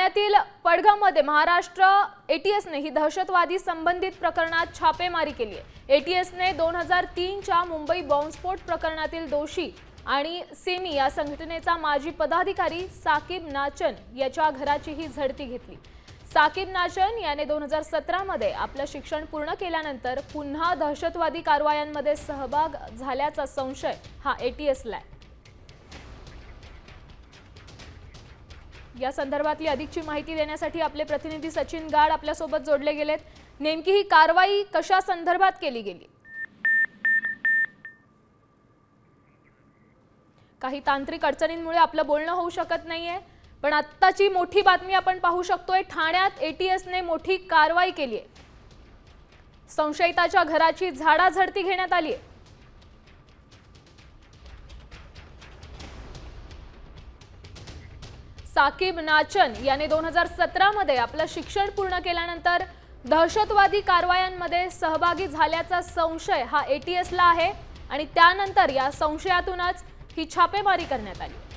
ठाण्यातील पडघममध्ये महाराष्ट्र एटीएसने ही दहशतवादी संबंधित प्रकरणात छापेमारी केली आहे. एटीएसने दोन हजार तीनच्या मुंबई बॉम्बस्फोट प्रकरणातील दोषी आणि सेमी या संघटनेचा माजी पदाधिकारी साकिब नाचन याच्या घराची ही झडती घेतली. साकिब नाचन याने दोन हजार सतरामध्ये आपलं शिक्षण पूर्ण केल्यानंतर पुन्हा दहशतवादी कारवायांमध्ये सहभाग झाल्याचा संशय हा एटीएसला आहे. या संदर्भातली अधिकची माहिती देण्यासाठी आपले प्रतिनिधी सचिन गाड आपल्यासोबत जोडले गेलेत. नेमकी ही कारवाई कशा संदर्भात केली गेली? काही तांत्रिक अडचणींमुळे आपलं बोलणं होऊ शकत नाहीये पण आत्ताची मोठी बातमी आपण पाहू शकतोय ठाण्यात एटीएसने मोठी कारवाई केली आहे संशयिताच्या घराची झाडाझडती घेण्यात आली आहे साकिब नाचन याने दोन हजार सतरामध्ये आपलं शिक्षण पूर्ण केल्यानंतर दहशतवादी कारवायांमध्ये सहभागी झाल्याचा संशय हा एटीएसला आहे आणि त्यानंतर या संशयातूनच ही छापेमारी करण्यात आली.